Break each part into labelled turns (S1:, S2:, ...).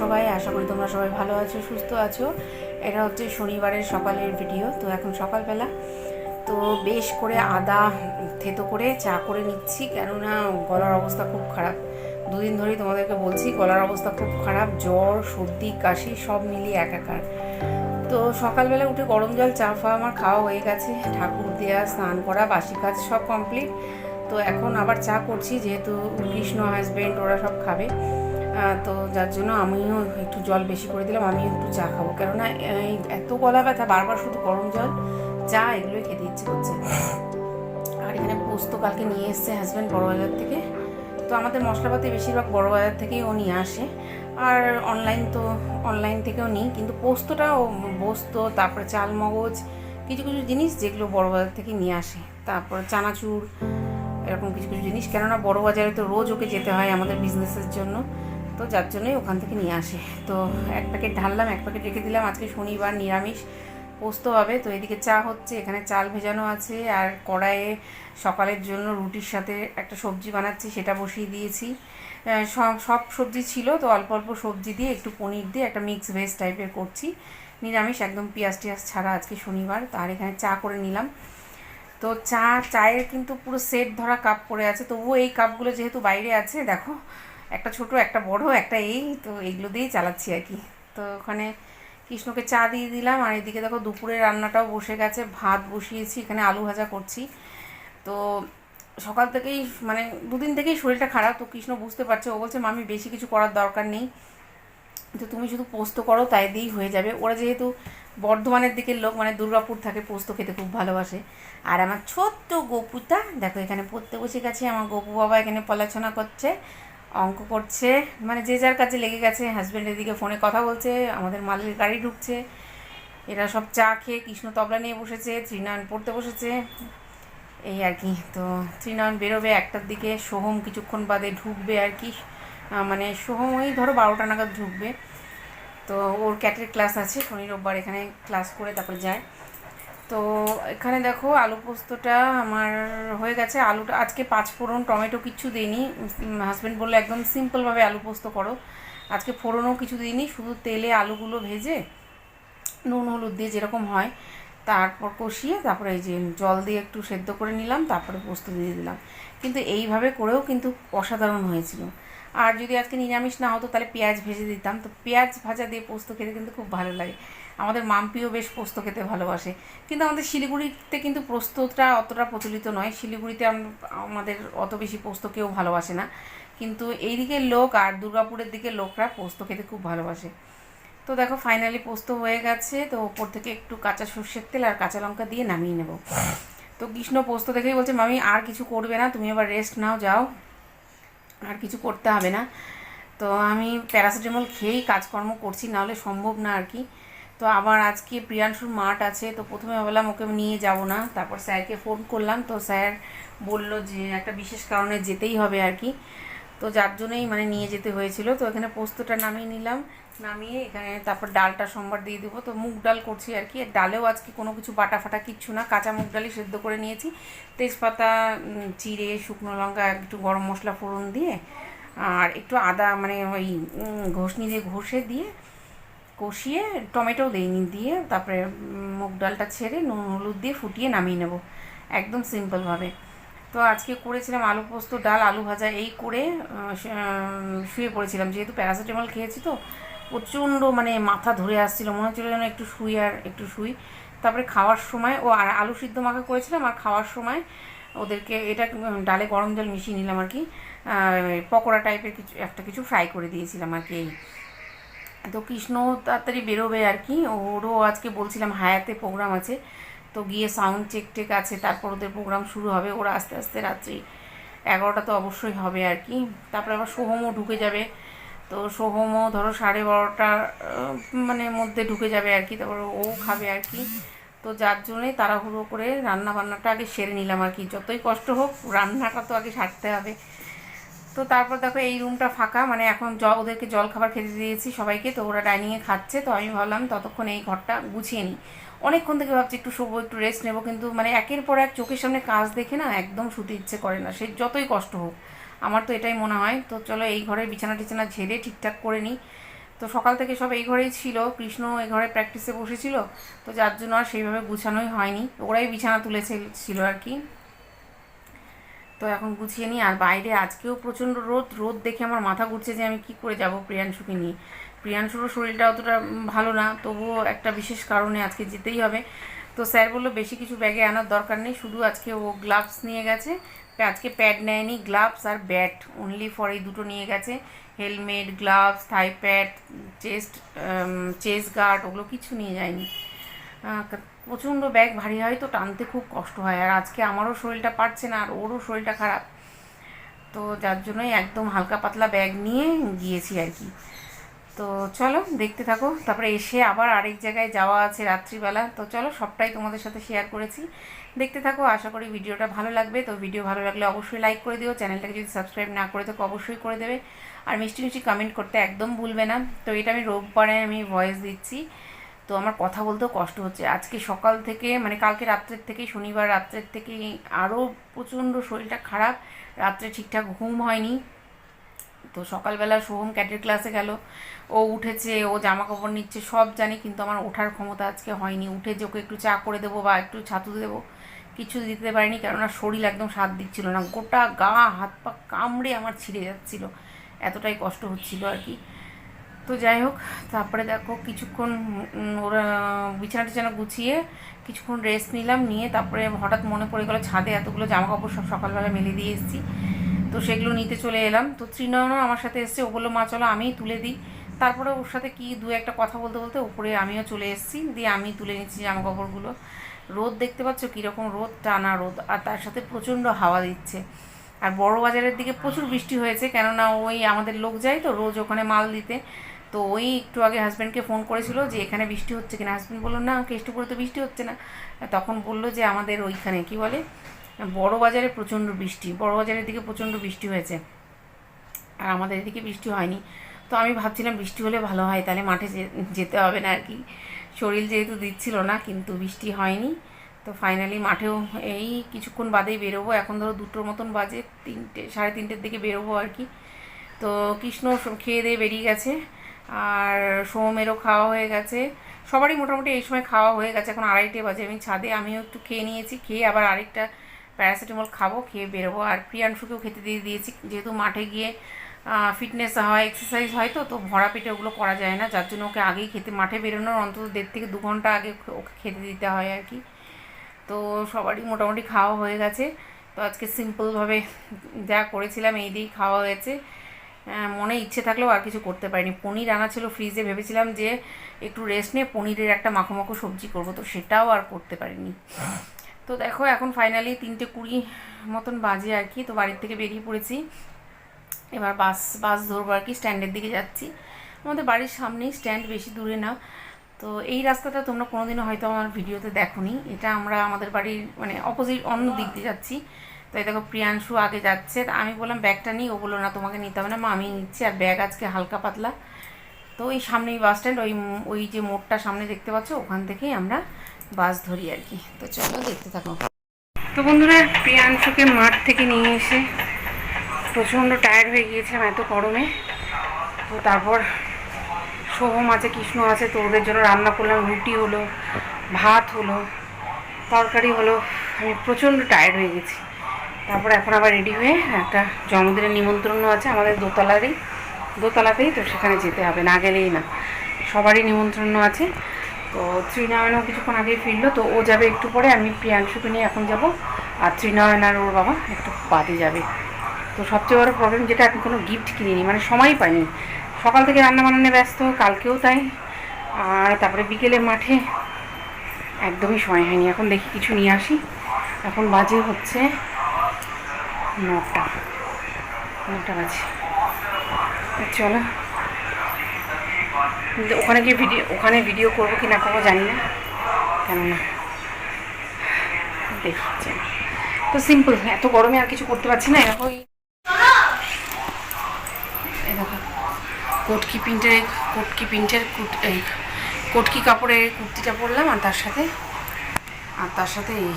S1: সবাই, আশা করি তোমরা সবাই ভালো আছো, সুস্থ আছো। এটা হচ্ছে শনিবারের সকালের ভিডিও তো এখন সকালবেলা। তো বেশ করে আদা থেতো করে চা করে নিচ্ছি, কেননা গলার অবস্থা খুব খারাপ। দুদিন ধরেই তোমাদেরকে বলছি, গলার অবস্থা খুব খারাপ, জ্বর, সর্দি, কাশি, সব মিলিয়ে একাকার। তো সকালবেলা উঠে গরম জল, চা ফা আমার খাওয়া হয়ে গেছে। ঠাকুর দেওয়া স্নান করা, বাসি কাজ সব কমপ্লিট তো এখন আবার চা করছি, যেহেতু কৃষ্ণ হাজব্যান্ড ওরা সব খাবে। তো যার জন্য আমিও একটু জল বেশি করে দিলাম, আমিও একটু চা খাব। কেননা, এই এত গলা ব্যথা, বারবার শুধু গরম জল, চা এগুলোই খেতে ইচ্ছে করছে। আর এখানে পোস্ত কালকে নিয়ে এসছে হাজব্যান্ড বড়বাজার থেকে। তো আমাদের মশলাপাতি বেশিরভাগ বড়বাজার থেকেই ও নিয়ে আসে। আর অনলাইন তো অনলাইন থেকেও নিই, কিন্তু পোস্তটা ও পোস্ত, তারপরে চাল মগজ, কিছু কিছু জিনিস যেগুলো বড়বাজার থেকে নিয়ে আসে। তারপর চানাচুর, এরকম কিছু কিছু জিনিস। কেননা বড় বাজারে তো রোজ ওকে যেতে হয় আমাদের বিজনেসের জন্য। তো যার জন্যই ওখান থেকে নিয়ে আসে। তো এক প্যাকেট ঢাললাম, এক প্যাকেট রেখে দিলাম। আজকে শনিবার নিরামিষ, পোস্ত হবে। তো এদিকে চা হচ্ছে, এখানে চাল ভেজানো আছে। আর কড়াইয়ে সকালের জন্য রুটির সাথে একটা সবজি বানাচ্ছি, সেটা বসিয়ে দিয়েছি। সব সব সবজি ছিল, তো অল্প অল্প সবজি দিয়ে একটু পনির দিয়ে একটা মিক্স ভেজ টাইপের করছি। নিরামিষ, একদম পেঁয়াজ টিয়াজ ছাড়া আজকে শনিবার। তার এখানে চা করে নিলাম। তো চা, চায়ের কিন্তু পুরো সেট ধরা কাপ পড়ে আছে। তবুও এই কাপগুলো যেহেতু বাইরে আছে, দেখো একটা ছোট, একটা বড়, একটা এই, তো এইগুলো দিয়েই চালাচ্ছি আর কি। তো ওখানে কৃষ্ণকে চা দিয়ে দিলাম, আর এদিকে দেখো দুপুরে রান্নাটাও বসে গেছে, ভাত বসিয়েছি, এখানে আলু ভাজা করছি। তো সকাল থেকেই মানে দুদিন থেকেই শরীরটা খারাপ, তো কৃষ্ণ বুঝতে পারছে, ও বলছে, মামি, বেশি কিছু করার দরকার নেই। তো তুমি শুধু পোস্ত করো, তাই দিয়েই হয়ে যাবে। ওরা যেহেতু বর্ধমানের দিকের লোক মানে দুর্গাপুর থাকে, পোস্ত খেতে খুব ভালোবাসে। আর আমার ছোট্ট গপুটা দেখো এখানে পড়তে বসে গেছে, আমার গপু বাবা এখানে পড়াশোনা করছে। অঙ্ক করছে। মানে যে যার কাছে লেগে গেছে হাজব্যান্ডের দিকে ফোনে কথা বলছে, আমাদের মালের গাড়ি ঢুকছে। এরা সব চা খেয়ে কৃষ্ণ তবলা নিয়ে বসেছে, ত্রিনয়ন পড়তে বসেছে। এই আর কি, তো ত্রিনয়ন বেরোবে একটার দিকে, সোহম কিছুক্ষণ বাদে ঢুকবে আর কি। মানে সোহম ওই ধরো বারোটা নাগাদ ঢুকবে। তো ওর ক্যাটের ক্লাস আছে, শনি রোববার এখানে ক্লাস করে তারপর যায়। তো এখানে দেখো আলু পোস্তটা আমার হয়ে গেছে। আলুটা আজকে পাঁচ ফোড়ন, টমেটো কিছু দিইনি। হাজব্যান্ড বলল একদম সিম্পলভাবে আলু পোস্ত করো। আজকে ফোড়নও কিছু দিইনি, শুধু তেলে আলুগুলো ভেজে নুন, হলুদ দিয়ে যেরকম হয় তারপর কষিয়ে তারপরে এই যে জল দিয়ে একটু সেদ্ধ করে নিলাম, তারপরে পোস্ত দিয়ে দিলাম। কিন্তু এইভাবে করেও কিন্তু অসাধারণ হয়েছিল। আর যদি আজকে নিরামিষ না হতো তাহলে পেঁয়াজ ভেজে দিতাম। তো পেঁয়াজ ভাজা দিয়ে পোস্ত খেতে কিন্তু খুব ভালো লাগে। আমাদের মাম্পিও বেশ পোস্ত খেতে ভালোবাসে। কিন্তু আমাদের শিলিগুড়িতে কিন্তু পোস্তটা অতটা প্রচলিত নয়। শিলিগুড়িতে আমাদের অত বেশি পোস্ত কেউ ভালোবাসে না। কিন্তু এই দিকের লোক আর দুর্গাপুরের দিকের লোকরা পোস্ত খেতে খুব ভালোবাসে। তো দেখো ফাইনালি পোস্ত হয়ে গেছে। তো ওপর থেকে একটু কাঁচা সর্ষের তেল আর কাঁচা লঙ্কা দিয়ে নামিয়ে নেব। তো কৃষ্ণ পোস্ত দেখেই বলছে, মামি, আর কিছু করবে না। তুমি এবার রেস্ট নাও, যাও। আর কিছু করতে হবে না। তো আমি প্যারাসিটামল খেয়েই কাজকর্ম করছি, নাহলে সম্ভব না আর কি। তো আবার আজকে প্রিয়াংশুর মাঠ আছে, তো প্রথমে ভাবলাম ওকে নিয়ে যাব না। তারপর স্যারকে ফোন করলাম, তো স্যার বলল যে একটা বিশেষ কারণে যেতেই হবে আর কি। তো যার জন্যই মানে নিয়ে যেতে হয়েছিল, তো এখানে পোস্তটা নামিয়ে নিলাম, নামিয়ে এখানে তারপর ডালটা সোমবার দিয়ে দেবো। তো মুগ ডাল করছি আর কি ডালেও আজকে কোনো কিছু বাটা ফাটা কিচ্ছু না, কাঁচা মুগ ডালই সেদ্ধ করে নিয়েছি। তেজপাতা চিড়ে, শুকনো লঙ্কা, একটু গরম মশলা ফোড়ন দিয়ে, আর একটু আদা মানে ওই ঘষনি দিয়ে ঘষে দিয়ে কষিয়ে টমেটো দিইনি দিয়ে তারপরে মুগ ডালটা ছেড়ে নুন হলুদ দিয়ে ফুটিয়ে নামিয়ে নেব, একদম সিম্পলভাবে তো আজকে করেছিলাম আলু পোস্ত, ডাল, আলু ভাজা, এই করে শুয়ে পড়েছিলাম। যেহেতু প্যারাসিটামল খেয়েছি তো, প্রচণ্ড মানে মাথা ধরে আসছিল, মনে হচ্ছিল যেন একটু শুই আর একটু শুই। তারপরে খাওয়ার সময়, ও আর আলু সিদ্ধ মাখা করেছিলাম, আর খাওয়ার সময় ওদেরকে এটা ডালে গরম জল মিশিয়ে নিলাম আর কি পকোড়া টাইপের কিছু, একটা কিছু ফ্রাই করে দিয়েছিলাম আর কি তো কৃষ্ণ তাড়াতাড়ি বেরোবে আর কি। ওরও আজকে বলছিলাম হায়াতে প্রোগ্রাম আছে। তো গিয়ে সাউন্ড চেক টেক আছে, তারপর ওদের প্রোগ্রাম শুরু হবে। ওরা আস্তে আস্তে রাত্রি এগারোটা তো অবশ্যই হবে আর কি। তারপরে আবার সোহমও ঢুকে যাবে। তো সোহমও ধরো সাড়ে বারোটা মানে মধ্যে ঢুকে যাবে আর কি। তারপর ও খাবে আর কি। তো যার জন্যই তাড়াহুড়ো করে রান্না বান্নাটা আগে সেরে নিলাম আর কি। যতই কষ্ট হোক, রান্নাটা তো আগে সারতে হবে। তো তারপর দেখো এই রুমটা ফাঁকা মানে এখন জল ওদেরকে জল খাবার খেতে দিয়েছি সবাইকে, তো ওরা ডাইনিংয়ে খাচ্ছে, তো আমি ভাবলাম ততক্ষণ এই ঘরটা গুছিয়ে নিই। অনেকক্ষণ থেকে ভাবছি একটু শোবো, একটু রেস্ট নেব, কিন্তু মানে একের পর এক চোখের সামনে কাজ দেখে না একদম শুতে ইচ্ছে করে না। সে যতই কষ্ট হোক, আমার তো এটাই মনে হয়। তো চলো এই ঘরে বিছানা টিছানা ঝেড়ে ঠিকঠাক করে নিই। তো সকাল থেকে সব এই ঘরেই ছিল, কৃষ্ণ এই ঘরে প্র্যাকটিসে বসেছিল, তো যার জন্য আর সেইভাবে গুছানোই হয়নি। ওরাই বিছানা তুলেছে ছিল আর কি। তো এখন গুছিয়ে নিই আর বাইরে আজকেও প্রচণ্ড রোদ রোদ দেখে আমার মাথা ঘুরছে যে আমি কি করে যাব প্রিয়াংশুকে নিয়ে। প্রিয়াংশুরও শরীরটা অতটা ভালো না, তবুও একটা বিশেষ কারণে আজকে যেতেই হবে। তো স্যার বলল, বেশি কিছু ব্যাগে আনার দরকার নেই, শুধু আজকে ও গ্লাভস নিয়ে গেছে। আজকে প্যাড নেয়নি গ্লাভস আর ব্যাট অনলি ফর এই দুটো নিয়ে গেছে। Helmet gloves thigh pad chest chest guard ওগুলো কিছু নিয়ে যায়নি। প্রচণ্ড ব্যাগ ভারী হয় তো টানতে খুব কষ্ট হয়। আর আজকে আমারও শরীরটা পারছে না, আর ওরও শরীরটা খারাপ। তো যার জন্যই একদম হালকা পাতলা ব্যাগ নিয়ে গিয়েছি আর কি। তো চলো দেখতে থাকো। তারপরে এসে আবার আরেক জায়গায় যাওয়া আছে রাত্রিবেলা। তো চলো সবটাই তোমাদের সাথে শেয়ার করেছি। দেখতে থাকো, আশা করি ভিডিওটা ভালো লাগবে। তো ভিডিও ভালো লাগলে অবশ্যই লাইক করে দিও। চ্যানেলটাকে যদি সাবস্ক্রাইব না করে থাকো, অবশ্যই করে দেবে। আর মিষ্টি মিষ্টি কমেন্ট করতে একদম ভুলবে না। তো এটা আমি রোববারে আমি ভয়েস দিচ্ছি। তো আমার কথা বলতেও কষ্ট হচ্ছে। আজকে সকাল থেকে মানে কালকে রাত্রের থেকে শনিবার রাত্রের থেকে আরও প্রচণ্ড শরীরটা খারাপ। রাত্রে ঠিকঠাক ঘুম হয়নি। তো সকালবেলা সোহম ক্যাটের ক্লাসে গেল। ও উঠেছে, ও জামা কাপড় নিচ্ছে, সব জানি, কিন্তু আমার ওঠার ক্ষমতা আজকে হয়নি। উঠে যে ওকে একটু চা করে দেবো বা একটু ছাতু দেবো, কিছু দিতে পারিনি, কেননা শরীর একদম সাথ দিচ্ছিল না। গোটা গা, হাত পা কামড়ে আমার ছিঁড়ে যাচ্ছিল। এতটাই কষ্ট হচ্ছিল আর কি। তো যাই হোক, তারপরে দেখো কিছুক্ষণ ওরা বিছানা টিছানা গুছিয়ে কিছুক্ষণ রেস্ট নিলাম, নিয়ে তারপরে হঠাৎ মনে পড়ে গেলো ছাদে এতগুলো জামা কাপড় সব সকালবেলা মেলে দিয়ে এসেছি। তো সেগুলো নিতে চলে এলাম। তো ত্রিনয়নও আমার সাথে এসছে, ও বলল, মা, চলো আমিই তুলে দিই। তারপরে ওর সাথে কি দু একটা কথা বলতে বলতে উপরে আমিও চলে এসেছি, দিয়ে আমি তুলে নিচ্ছি জামা কাপড়গুলো রোদ দেখতে পাচ্ছ কীরকম রোদ, টানা রোদ, আর তার সাথে প্রচণ্ড হাওয়া দিচ্ছে। আর বড় বাজারের দিকে প্রচুর বৃষ্টি হয়েছে, কেননা ওই আমাদের লোক যায় তো রোজ ওখানে মাল দিতে। তো ওই একটু আগে হাজব্যান্ডকে ফোন করেছিল যে, এখানে বৃষ্টি হচ্ছে কিনা? হাজব্যান্ড বলল, না কেষ্টপুরে তো বৃষ্টি হচ্ছে না। তখন বলল যে, আমাদের ওইখানে, কি বলে? বড় বাজারে প্রচণ্ড বৃষ্টি বড় বাজারের দিকে প্রচণ্ড বৃষ্টি হয়েছে। আর আমাদের এদিকে বৃষ্টি হয়নি। তো আমি ভাবছিলাম, বৃষ্টি হলে ভালো হয়, তাহলে মাঠে যেতে হবে না আর কি। শরীর যেহেতু দিচ্ছিল না, কিন্তু বৃষ্টি হয়নি। তো ফাইনালি মাঠেও এই কিছুক্ষণ বাদেই বেরোবো। এখন ধরো দুটোর মতন বাজে, তিনটে, সাড়ে তিনটের দিকে বেরোবো আর কি। তো কৃষ্ণ খেয়ে দিয়ে বেরিয়ে গেছে। আর সোমেরও খাওয়া হয়ে গেছে। সবারই মোটামুটি এই সময় খাওয়া হয়ে গেছে। এখন আড়াইটে বাজে। আমি ছাদে, আমিও একটু খেয়ে নিয়েছি। খেয়ে আবার আরেকটা প্যারাসিটামল খাব, খেয়ে বেরোবো। আর প্রিয়াংশুকেও খেতে দিয়ে দিয়েছি। যেহেতু মাঠে গিয়ে ফিটনেস হয়, এক্সারসাইজ হয় তো তো ভরা পেটে ওগুলো করা যায় না। যার জন্য ওকে আগেই খেতে, মাঠে বেরোনোর অন্তত দেড় থেকে দু ঘণ্টা আগে ওকে খেতে দিতে হয় আর কি। তো সবারই মোটামুটি খাওয়া হয়ে গেছে। তো আজকে সিম্পলভাবে যা করেছিলাম, এই দিয়েই খাওয়া হয়েছে। মনে ইচ্ছে থাকলেও আর কিছু করতে পারিনি। পনির আনা ছিল ফ্রিজে ভেবেছিলাম যে একটু রেস্ট নিয়ে পনিরের একটা মাখো মাখো সবজি করব, তো সেটাও আর করতে পারিনি। তো দেখো, এখন ফাইনালি তিনটে কুড়ি মতন বাজে আর কি, তো বাড়ির থেকে বেরিয়ে পড়েছি। এবার বাস বাস ধরবো আর কি স্ট্যান্ডের দিকে যাচ্ছি। আমাদের বাড়ির সামনেই স্ট্যান্ড বেশি দূরে না। তো এই রাস্তাটা তোমরা কোনোদিনও হয়তো আমার ভিডিওতে দেখো এটা আমরা আমাদের বাড়ির মানে অপোজিট অন্য দিক দিয়ে যাচ্ছি। তো এই দেখো প্রিয়াংশু আগে যাচ্ছে আমি বললাম, ব্যাগটা নিই ও বলল, না, তোমাকে নিতে হবে না, মা, আমি নিচ্ছি, আর ব্যাগ আজকে হালকা পাতলা। তো ওই সামনেই বাস স্ট্যান্ড ওই ওই যে মোড়টা সামনে দেখতে পাচ্ছ, ওখান থেকেই আমরা বাস ধরি আর কি। তো চলো দেখতে থাকো। তো বন্ধুরা, প্রিয়াংশুকে মাঠ থেকে নিয়ে এসে প্রচণ্ড টায়ার্ড হয়ে গিয়েছিলাম এত গরমে। তো তারপর সোহম আছে, কৃষ্ণ আছে, তো ওদের জন্য রান্না করলাম, রুটি হলো, ভাত হলো, তরকারি হলো, আমি প্রচণ্ড টায়ার্ড হয়ে গেছি। তারপর এখন আবার রেডি হয়ে একটা জন্মদিনের নিমন্ত্রণও আছে আমাদের দোতলারই, দোতলাতেই তো সেখানে যেতে হবে, না গেলেই না। সবারই নিমন্ত্রণ আছে। তো ত্রিনয়নও কিছুক্ষণ আগেই ফিরলো, তো ও যাবে একটু পরে, আমি প্রিয়াংশুকে নিয়ে এখন যাব, আর ত্রিনয়ন আর ওর বাবা একটু বাদে যাবে। তো সবচেয়ে বড় প্রবলেম যেটা, আমি কোনো গিফট কিনিনি মানে সময় পাইনি। সকাল থেকে রান্না বান্নানে ব্যস্ত, কালকেও তাই। আর তারপরে বিকেলে মাঠে একদমই সময় হয়নি, এখন দেখি কিছু নিয়ে আসি। এখন বাজে হচ্ছে নটা। নটা বাজে। চলো। ওখানে গিয়ে ভিডিও ওখানে ভিডিও করব কি না করব জানি না। কেননা, দেখছি। তো সিম্পল এত গরমে আর কিছু করতে পারছি না, এরকম। কোটকি প্রিন্টের কোটকি প্রিন্টের কুট, এই কোটকি কাপড়ের কুর্তিটা পরলাম আর তার সাথে, আর তার সাথে এই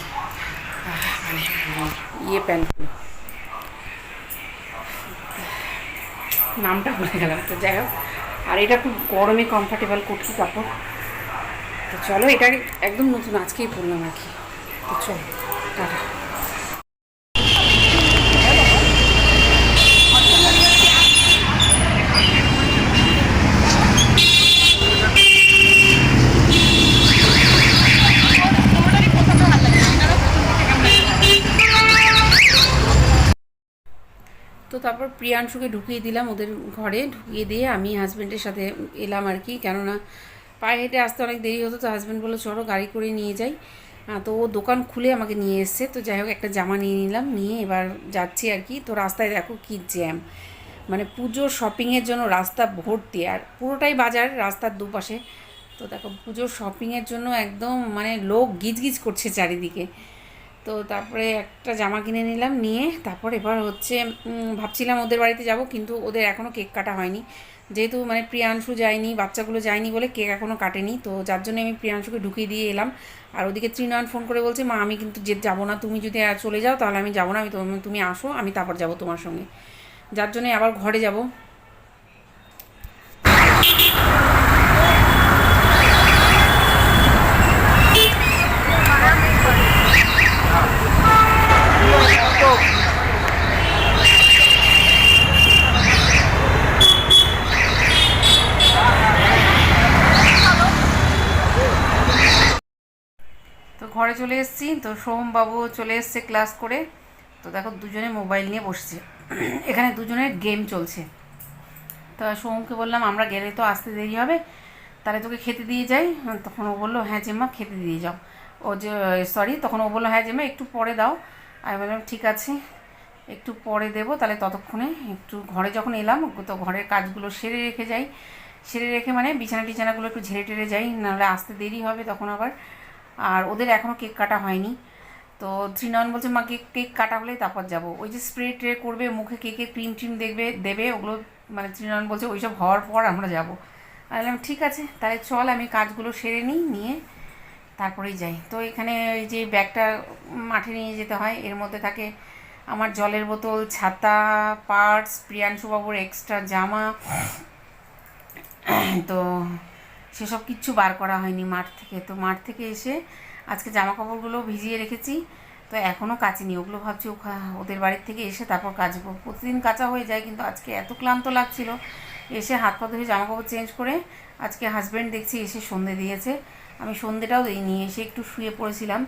S1: মানে ইয়ে প্যান্ট। নামটা ভুলে গেলাম। তো যাই হোক, আর এটা খুব গরমে কমফর্টেবল কুর্তি কাপড় তো চলো এটা একদম নতুন, আজকেই পড়লাম আর কি। তো চলো, টাটা। তারপর প্রিয়াংশুকে ঢুকিয়ে দিলাম ওদের ঘরে, ঢুকিয়ে দিয়ে আমি হাজব্যান্ডের সাথে এলাম আর কি। কেননা পায়ে হেঁটে আসতে অনেক দেরি হতো, তো হাজব্যান্ড বলল, চলো গাড়ি করে নিয়ে যাই। তো ও দোকান খুলে আমাকে নিয়ে এসছে। তো যাই হোক, একটা জামা নিয়ে নিলাম, নিয়ে এবার যাচ্ছি আর কি। তো রাস্তায় দেখো কি জ্যাম মানে পুজোর শপিংয়ের জন্য রাস্তা ভর্তি, আর পুরোটাই বাজার রাস্তার দুপাশে। তো দেখো পুজোর শপিংয়ের জন্য একদম মানে লোক গিজগিজ করছে চারিদিকে। তো তারপরে একটা জামা কিনে নিলাম, নিয়ে তারপর এবার হচ্ছে ভাবছিলাম ওদের বাড়িতে যাব, কিন্তু ওদের এখনও কেক কাটা হয়নি। যেহেতু মানে প্রিয়াংশু যায়নি, বাচ্চাগুলো যায়নি বলে কেক এখনও কাটেনি, তো যার জন্য আমি প্রিয়াংশুকে ঢুকিয়ে দিয়ে এলাম। আর ওদিকে ত্রিনয়ন ফোন করে বলছে, মা, আমি কিন্তু যে, যাব না, তুমি যদি চলে যাও, তাহলে আমি যাব না, আমি তুমি আসো, আমি তারপর যাব তোমার সঙ্গে। যার জন্য আবার ঘরে যাব। তো ঘরে চলে এসেছি, তো সোমবাবু চলে এসছে ক্লাস করে। তো দেখো দুজনে মোবাইল নিয়ে বসছে। এখানে দুজনের গেম চলছে। তো সোমকে বললাম, আমরা গেলে তো আসতে দেরি হবে। তাহলে তোকে খেতে দিয়ে যাই। তখন ও বলল হ্যাঁ জেম্মা, খেতে দিয়ে যাও। ও যে সরি তখন ও বলল হ্যাঁ জেম্মা, একটু পরে দাও। আমি বললাম, ঠিক আছে, একটু পরে দেবো, তাহলে ততক্ষণে একটু ঘরে যখন এলাম, তো ঘরের কাজগুলো সেরে রেখে যাই। সেরে রেখে মানে বিছানা টিছানাগুলো একটু ঝেড়ে টেরে যাই, নাহলে আসতে দেরি হবে তখন আবার। আর ওদের এখনও কেক কাটা হয়নি। তো ত্রিনয়ন বলছে, মা, কেক কেক কাটা হলেই তারপর যাব। ওই যে স্প্রে ট্রে করবে, মুখে কেকের ক্রিম ট্রিম দেখবে, দেবে, ওগুলো মানে ত্রিনয়ন বলছে, ওইসব হওয়ার পর আমরা যাব। আমি বললাম, ঠিক আছে, তাহলে চল, আমি কাজগুলো সেরে নিই, নিয়ে তারপরেই যাই। তো এখানে ওই যে ব্যাগটা মাঠে নিয়ে যেতে হয়, এর মধ্যে থাকে আমার জলের বোতল, ছাতা পার্টস প্রিয়াংশুবাবুর এক্সট্রা জামা। তো সেসব কিচ্ছু বার করা হয়নি মাঠ থেকে। তো মাঠ থেকে এসে আজকে জামা কাপড়গুলো ভিজিয়ে রেখেছি। তো এখনও কাচিনি। ওগুলো ভাবছি ওদের বাড়ির থেকে এসে তারপর কাচবো। প্রতিদিন কাঁচা হয়ে যায় কিন্তু আজকে এত ক্লান্ত লাগছিল। এসে হাত পা ধুয়ে জামা কাপড় চেঞ্জ করে আজকে হাজব্যান্ড দেখছি এসে সন্ধে দিয়েছে। আমি সন্ধেটাও দিইনি, এসে একটু শুয়ে পড়েছিলাম।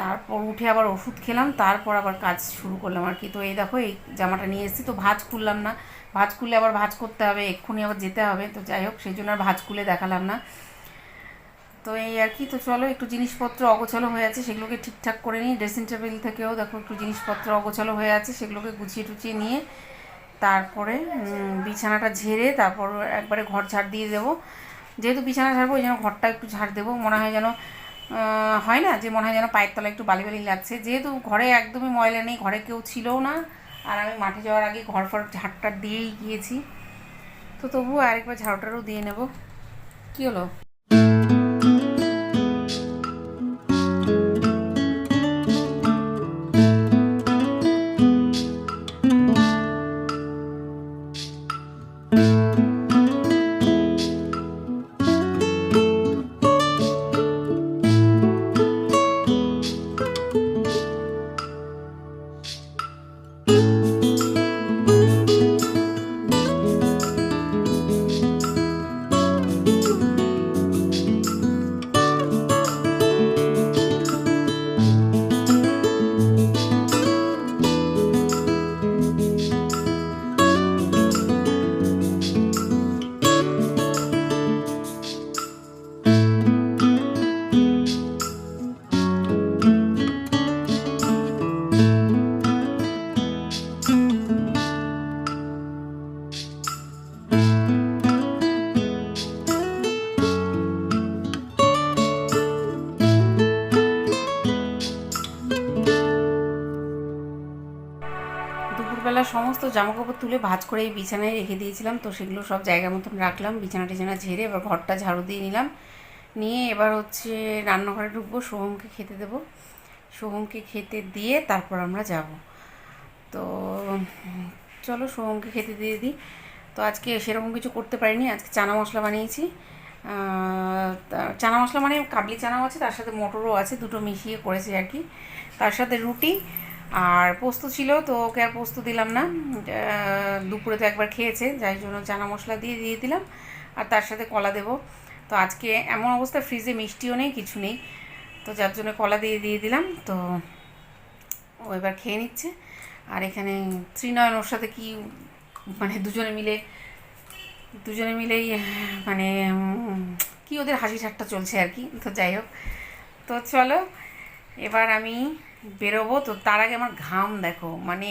S1: তারপর উঠে আবার ওষুধ খেলাম, তারপর আবার কাজ শুরু করলাম আর কি। তো এই দেখো, এই জামাটা নিয়ে এসেছি। তো ভাজ খুললাম না। ভাঁজ খুলে আবার ভাঁজ করতে হবে, এক্ষুনি আবার যেতে হবে, তো যাই হোক, সেই জন্য আর ভাঁজ খুলে দেখালাম না। তো এই আর কি, তো চলো একটু জিনিসপত্র অগোছালো হয়ে আছে, সেগুলোকে ঠিকঠাক করে নিই। ড্রেসিং টেবিল থেকেও দেখো একটু জিনিসপত্র অগোছালো হয়ে আছে, সেগুলোকে গুছিয়ে টুচিয়ে নিয়ে তারপরে বিছানাটা ঝেড়ে তারপর একবারে ঘর ঝাড় দিয়ে দেবো। যেহেতু বিছানা ঝাড়বো, ওই জন্য ঘরটা একটু ঝাড় দেবো। মনে হয় যেন হয় না যে মনে হয় যেন পায়ের তলায় একটু বালি বালি লাগছে। যেহেতু ঘরে একদমই ময়লা নেই, ঘরে কেউ ছিলও না। আর আমি মাঠে যাওয়ার আগে ঘর ফর ঝাড়টা দিয়েই গিয়েছি। তো তবুও আরেকবার ঝাড়টারও দিয়ে নেব। কী হলো? সমস্ত জামাকাপড় তুলে ভাজ করে এই বিছানায় রেখে দিয়েছিলাম। তো সেগুলো সব জায়গা মতন রাখলাম, বিছানা টিছানা ঝেড়ে এবার ঘরটা ঝাড়ু দিয়ে নিলাম। নিয়ে এবার হচ্ছে রান্নাঘরে ঢুকবো সোহমকে খেতে দেবো। সোহমকে খেতে দিয়ে তারপর আমরা যাব। তো চলো সোহমকে খেতে দিয়ে দিই। তো আজকে সেরকম কিছু করতে পারিনি, আজকে চানা মশলা বানিয়েছি। চানা মশলা মানে কাবলি চানাও আছে, তার সাথে মটরও আছে, দুটো মিশিয়ে করেছি আর কি। তার সাথে রুটি আর পোস্ত ছিল, তো ওকে আর পোস্ত দিলাম না। দুপুরে তো একবার খেয়েছে, যাই জন্য চানা মশলা দিয়ে দিয়ে দিলাম। আর তার সাথে কলা দেবো। তো আজকে এমন অবস্থা, ফ্রিজে মিষ্টিও নেই, কিছু নেই। তো যার জন্য কলা দিয়ে দিয়ে দিলাম। তো ও এবার খেয়ে নিচ্ছে। আর এখানে ত্রিনয়ন ওর সাথে কি মানে দুজনে মিলে, দুজনে মিলেই মানে কি ওদের হাসি ঠাট্টা চলছে আর কি। তো যাই হোক। তো চলো, এবার আমি বেরোবো, তো তার আগে আমার ঘাম দেখো। মানে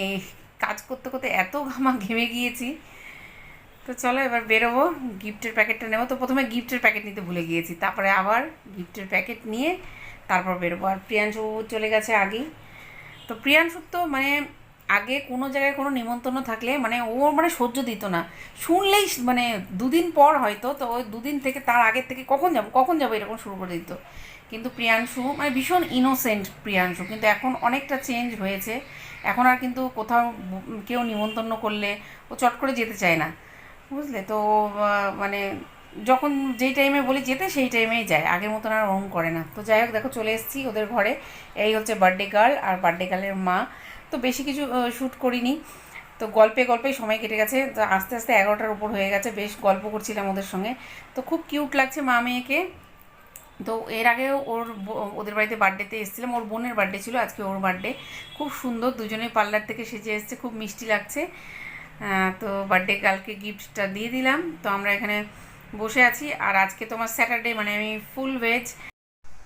S1: কাজ করতে করতে এত ঘামা ঘেমে গিয়েছি। তো চলো এবার বেরোবো, গিফটের প্যাকেটটা নেব। তো প্রথমে গিফটের প্যাকেট নিতে ভুলে গিয়েছি, তারপরে আবার গিফটের প্যাকেট নিয়ে তারপর বেরোবো। আর প্রিয়াংশু চলে গেছে আগেই। তো প্রিয়াংশুর তো মানে আগে কোনো জায়গায় কোনো নিমন্ত্রণ থাকলে মানে ও মানে সহ্য দিত না। শুনলেই মানে দুদিন পর হয়তো, তো ওই দুদিন থেকে তার আগের থেকে কখন যাব কখন যাব এরকম শুরু করে দিত। কিন্তু প্রিয়াংশু মানে ভীষণ ইনোসেন্ট প্রিয়াংশু, কিন্তু এখন অনেকটা চেঞ্জ হয়েছে। এখন আর কিন্তু কোথাও কেউ নিমন্ত্রণ করলে ও চট করে যেতে চায় না, বুঝলে? তো মানে যখন যেই টাইমে বলি যেতে, সেই টাইমেই যায়, আগের মতন আর ওরম করে না। তো যাই হোক, দেখো চলে এসেছি ওদের ঘরে। এই হচ্ছে বার্থডে গার্ল আর বার্থডে গার্লের মা। তো বেশি কিছু শ্যুট করিনি। তো গল্পে গল্পেই সময় কেটে গেছে। তো আস্তে আস্তে এগারোটার উপর হয়ে গেছে। বেশ গল্প করছিলাম ওদের সঙ্গে। তো খুব কিউট লাগছে মা মেয়েকে। তো এর আগেও ওর ওদের বাড়িতে বার্থডেতে এসেছিলাম। ওর বোনের বার্থডে ছিল, আজকে ওর বার্থডে খুব সুন্দর, দুজনেই পার্লার থেকে সেজে এসেছে, খুব মিষ্টি লাগছে। তো বার্থডে কালকে গিফটটা দিয়ে দিলাম। তো আমরা এখানে বসে আছি। আর আজকে তোমার স্যাটারডে মানে আমি ফুল ভেজ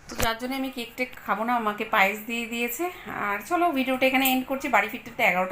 S1: তো যার জন্য আমি কেক টেক খাব না আমাকে পায়েস দিয়ে দিয়েছে। আর চলো ভিডিওটা এখানে এন্ড করছি। বাড়ি ফিরতে এগারোটা